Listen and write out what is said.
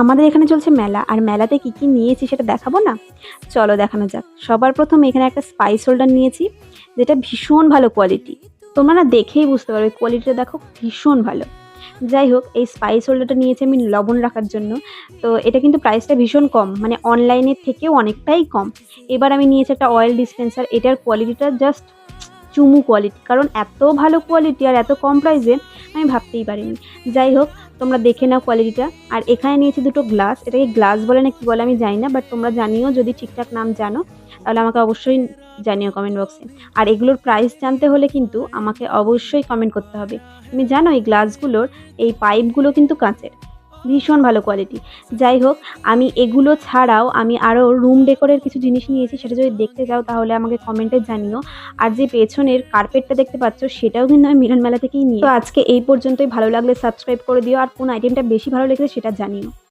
আমাদের এখানে চলছে মেলা, আর মেলাতে কি কি নিয়েছি সেটা দেখাবো না? চলো দেখানো যাক। সবার প্রথম এখানে একটা স্পাইস হোল্ডার নিয়েছি, যেটা ভীষণ ভালো কোয়ালিটি তোমরা না দেখেই বুঝতে পারবে কোয়ালিটিটা দেখো ভীষণ ভালো। যাই হোক, এই স্পাইস হোল্ডারটা নিয়েছি আমি লবণ রাখার জন্য। তো এটা কিন্তু প্রাইসটা ভীষণ কম মানে অনলাইনের থেকেও অনেকটাই কম। এবার আমি নিয়েছি একটা অয়েল ডিসপেন্সার এটার কোয়ালিটিটা জাস্ট চুমু কোয়ালিটি কারণ এত ভালো কোয়ালিটি আর এত কম প্রাইসে আমি ভাবতেই পারিনি। যাই হোক, তোমরা দেখে নাও কোয়ালিটিটা আর এখানে নিয়েছি দুটো গ্লাস এটাকে গ্লাস বলে না কি বলে আমি জানি না বাট তোমরা জানিও, যদি ঠিকঠাক নাম জানো, তাহলে আমাকে অবশ্যই জানিও কমেন্ট বক্সে আর এগুলোর প্রাইস জানতে হলে কিন্তু আমাকে অবশ্যই কমেন্ট করতে হবে। তুমি জানো এই গ্লাসগুলোর এই পাইপগুলো কিন্তু কাঁচের। ভীষণ ভালো কোয়ালিটি যাই হোক, আমি এগুলো ছাড়াও আমি আরও রুম ডেকোরের কিছু জিনিস নিয়েছি, সেটা যদি দেখতে যাও তাহলে আমাকে কমেন্টে জানিও। আর যে পেছনের কার্পেটটা দেখতে পাচ্ছ, সেটাও কিন্তু আমি মিলন মেলা থেকেই নিই তো আজকে এই পর্যন্তই, ভালো লাগলে সাবস্ক্রাইব করে দিও, আর কোন আইটেমটা বেশি ভালো লেগেছে সেটা জানিও।